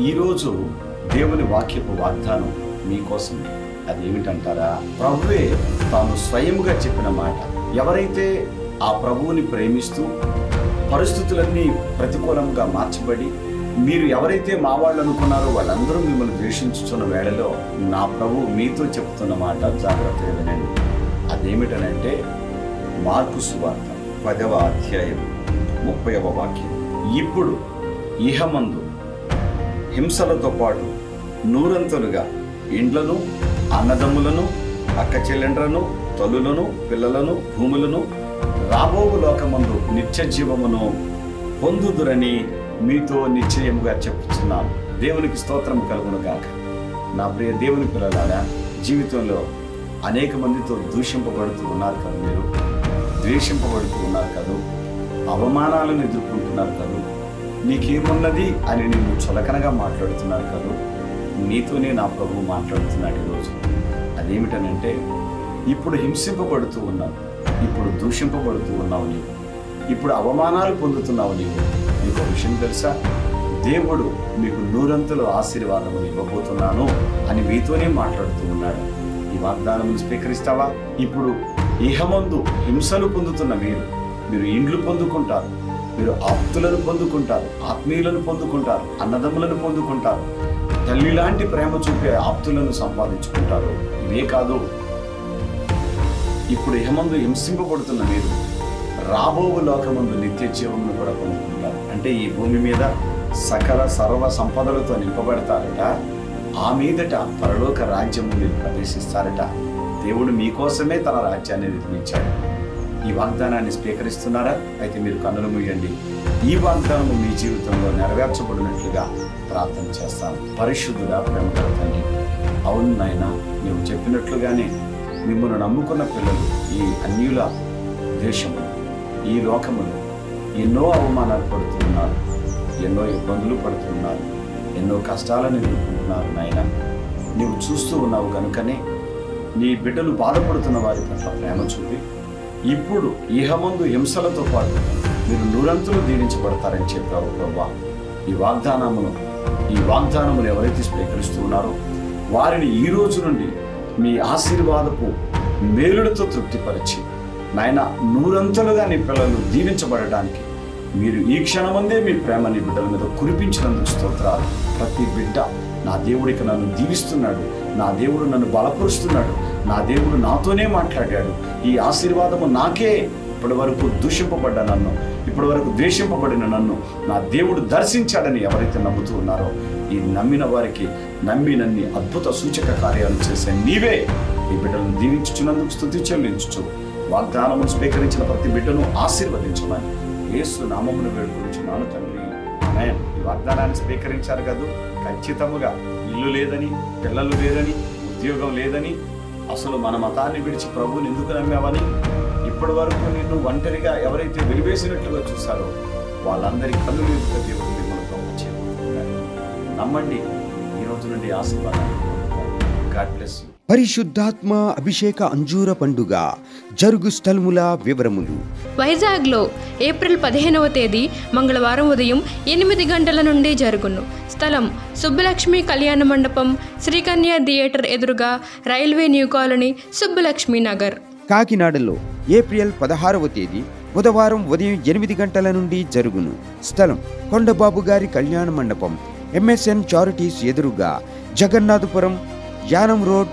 ఈరోజు దేవుని వాక్యపు వాగ్దానం మీకోసం. అది ఏమిటంటారా ప్రభువే తాను స్వయముగా చెప్పిన మాట. ఎవరైతే ఆ ప్రభువుని ప్రేమిస్తూ పరిస్థితులన్నీ ప్రతికూలంగా మార్చబడి మీరు ఎవరైతే మా వాళ్ళు అనుకున్నారో వాళ్ళందరూ మిమ్మల్ని ద్వేషించుతున్న వేళలో నా ప్రభు మీతో చెప్తున్న మాట జాగ్రత్తగా వినండి. అదేమిటనంటే మార్కు సువార్త పదవ అధ్యాయం ముప్పైవ వాక్యం. ఇప్పుడు ఇహమందు హింసలతో పాటు నూరంతులుగా ఇండ్లను అన్నదమ్ములను అక్క చెల్లెండ్రను తల్లులను పిల్లలను భూములను రాబో లోకమందు నిత్య జీవమును పొందుదురని మీతో నిశ్చయముగా చెప్పుచున్నాను. దేవునికి స్తోత్రం కలుగును గాక. నా ప్రియ దేవుని పిల్లలారా జీవితంలో అనేక మందితో దూషింపబడుతూ ఉన్నారు కదా మీరు? ద్వేషింపబడుతూ ఉన్నారు కదా? అవమానాలను ఎదుర్కొంటున్నారు కదా? నీకేమున్నది అని నిన్ను చులకనగా మాట్లాడుతున్నారు కదా? నీతోనే నా ప్రభు మాట్లాడుతున్నాడు ఈరోజు. అదేమిటనంటే ఇప్పుడు హింసింపబడుతూ ఉన్నావు. ఇప్పుడు దూషింపబడుతూ ఉన్నావు నీవు. ఇప్పుడు అవమానాలు పొందుతున్నావు నీవు. నీకు విషయం తెలుసా? దేవుడు మీకు నూరంతులు ఆశీర్వాదము ఇవ్వబోతున్నాను అని మీతోనే మాట్లాడుతూ ఉన్నాడు. ఈ వాగ్దానం స్వీకరిస్తావా? ఇప్పుడు ఇహమందు హింసలు పొందుతున్న మీరు. మీరు ఇండ్లు పొందుకుంటారు. మీరు ఆప్తులను పొందుకుంటారు ఆత్మీయులను పొందుకుంటారు అన్నదమ్ములను పొందుకుంటారు. తల్లి లాంటి ప్రేమ చూపే ఆప్తులను సంపాదించుకుంటారు. ఇవే కాదు ఇప్పుడు ఏమందు హింసింపబడుతున్న మీరు రాబోవు లోకమందు నిత్య జీవమును కూడా పొందుకుంటారు. అంటే ఈ భూమి మీద సకల సర్వ సంపదలతో నింపబడతారట. ఆ మీదట పరలోక రాజ్యము మీరు ప్రవేశిస్తారట. దేవుడు మీకోసమే తన రాజ్యాన్ని నిర్మించాడు. ఈ వాగ్దానాన్ని స్వీకరిస్తున్నారా? అయితే మీరు కన్నులు మూయండి. ఈ వాగ్దానము మీ జీవితంలో నెరవేర్చబడినట్లుగా ప్రార్థన చేస్తాను. పరిశుద్ధుడా ప్రేమ గల తండ్రి అవును నాయన నువ్వు చెప్పినట్లుగానే మిమ్మల్ని నమ్ముకున్న పిల్లలు ఈ అన్యుల దేశము ఈ లోకములు ఎన్నో అవమానాలు పడుతున్నారు ఎన్నో ఇబ్బందులు పడుతున్నారు ఎన్నో కష్టాలను ఎదుర్కొంటున్నారు నాయన. నీవు చూస్తూ ఉన్నావు కనుకనే నీ బిడ్డలు బాధపడుతున్న వారి పట్ల ప్రేమ చూపి ఇప్పుడు ఇహమందు హింసలతో పాటు మీరు నూరంతులు దీవించబడతారని చెప్పావు ప్రభా. ఈ వాగ్దానమును ఈ వాగ్దానమును ఎవరైతే స్వీకరిస్తూ ఉన్నారో వారిని ఈ రోజు నుండి మీ ఆశీర్వాదపు మేలులతో తృప్తిపరిచి నాయన నూరంతలుగా నీ పిల్లలు దీవించబడటానికి మీరు ఈ క్షణమందే మీ ప్రేమని బిడ్డల మీద కురిపించినందుకు స్తోత్రాలు. ప్రతి బిడ్డ నా దేవుడికి నన్ను దీవిస్తున్నాడు నా దేవుడు నన్ను బలపరుస్తున్నాడు నా దేవుడు నాతోనే మాట్లాడాడు. ఈ ఆశీర్వాదము నాకే ఇప్పటి వరకు దూషింపబడ్డ నన్ను ఇప్పటి వరకు ద్వేషింపబడిన నన్ను నా దేవుడు దర్శించాడని ఎవరైతే నమ్ముతూ ఉన్నారో ఈ నమ్మిన వారికి నమ్మినన్ని అద్భుత సూచక కార్యాలు చేసే నీవే ఈ బిడ్డలను దీవించుచున్నందుకు స్థుతి చెల్లించు వాగ్దానమును స్వీకరించిన ప్రతి బిడ్డను ఆశీర్వదించమని యేసు నామమును వేడుకొనిచున్నాను తండ్రి. ఆమేన్. ఈ వాగ్దానాన్ని స్వీకరించారు కాదు? ఖచ్చితముగా ఇల్లు లేదని పిల్లలు లేదని ఉద్యోగం లేదని అసలు మన మతాన్ని విడిచి ప్రభువుని ఎందుకు నమ్మావని? ఇప్పటి వరకు నిన్ను ఒంటరిగా ఎవరైతే వెలివేసినట్లుగా చూశారో వాళ్ళందరి కళ్ళు ఎదుట దేవుడు మిమ్మల్ని గొప్ప నమ్మండి ఈ రోజు నుండి ఆశీర్వాదాలు గాడ్ బ్లెస్ యూ. పరిశుద్ధాత్మ అభిషేక అంజూర పండుగ జరుగు స్థలముల వివరములు. వైజాగ్లో ఏప్రిల్ పదిహేనవ తేదీ మంగళవారం ఉదయం ఎనిమిది గంటల నుండి జరుగును. స్థలం సుబ్బలక్ష్మి కళ్యాణ మండపం శ్రీకన్య థియేటర్ ఎదురుగా railway new colony Subbalakshmi Nagar. కాకినాడలో ఏప్రిల్ పదహారవ తేదీ బుధవారం ఉదయం ఎనిమిది గంటల నుండి జరుగును. స్థలం కొండబాబు గారి కళ్యాణ మండపం ఎంఎస్ఎన్ చారిటీస్ ఎదురుగా జగన్నాథపురం యానం రోడ్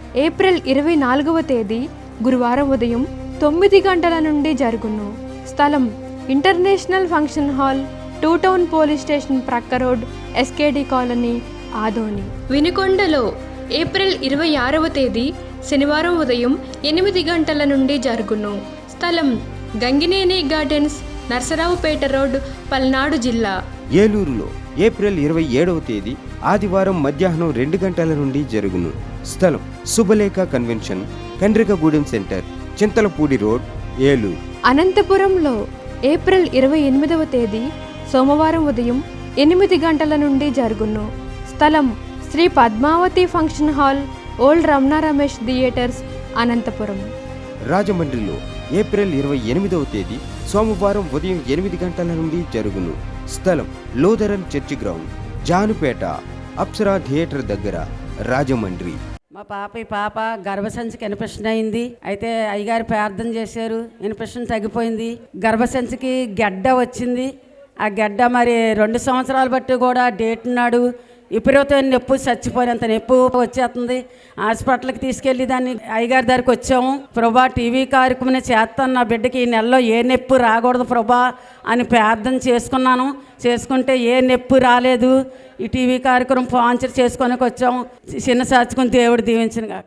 ఏప్రిల్ ఇరవై నాలుగవ తేదీ గురువారం ఉదయం తొమ్మిది గంటల నుండి జరుగును. స్థలం international function hall two town police station ప్రక్క రోడ్ ఎస్కేడి కాలనీ ఆదోని. వినుకొండలో ఏప్రిల్ ఇరవై ఆరవ తేదీ శనివారం ఉదయం ఎనిమిది గంటల నుండి జరుగును. స్థలం గంగినేని గార్డెన్స్ నర్సరావుపేట రోడ్ పల్నాడు జిల్లా. ఏలూరులో ఏప్రిల్ ఇరవై ఏడవ తేదీ ఆదివారం మధ్యాహ్నం రెండు గంటల నుండి జరుగును. స్థలం Subhalekha convention Kandrikagudem centre Chintalapudi road Eluru. అనంతపురంలో ఏప్రిల్ ఇరవై ఎనిమిదవ తేదీ సోమవారం ఉదయం ఎనిమిది గంటల నుండి జరుగును. స్థలం Sri Padmavathi function hall old Ramana Ramesh theatres Anantapuram. రాజమండ్రిలో ఏప్రిల్ ఇరవై ఎనిమిదవ తేదీ సోమవారం ఉదయం ఎనిమిది గంటల నుండి జరుగును. స్థలం Lutheran church ground Janupeta Apsara theatre దగ్గర రాజమండ్రి. మా పాప ఈ పాప గర్భసంచికి ఇన్ఫెక్షన్ అయింది. అయితే అయ్యగారు ప్రార్థన చేశారు. ఇన్ఫెక్షన్ తగ్గిపోయింది. గర్భసంచికి గడ్డ వచ్చింది. ఆ గడ్డ మరి రెండు సంవత్సరాలు బట్టి కూడా డేట్ నాడు విపరీతమైన నొప్పి చచ్చిపోయినంత నొప్పి వచ్చేస్తుంది. హాస్పిటల్కి తీసుకెళ్ళి దాన్ని అయ్యగారి దగ్గరికి వచ్చాము. ప్రభా టీవీ కార్యక్రమం చేస్తాను నా బిడ్డకి ఈ నెలలో ఏ నొప్పి రాకూడదు ప్రభా అని ప్రార్థన చేసుకున్నాను. చేసుకుంటే ఏ నొప్పి రాలేదు. ఈ టీవీ కార్యక్రమం స్పాన్సర్ చేసుకొని వచ్చాము చిన్న సాచుకుని దేవుడు దీవించిన కాక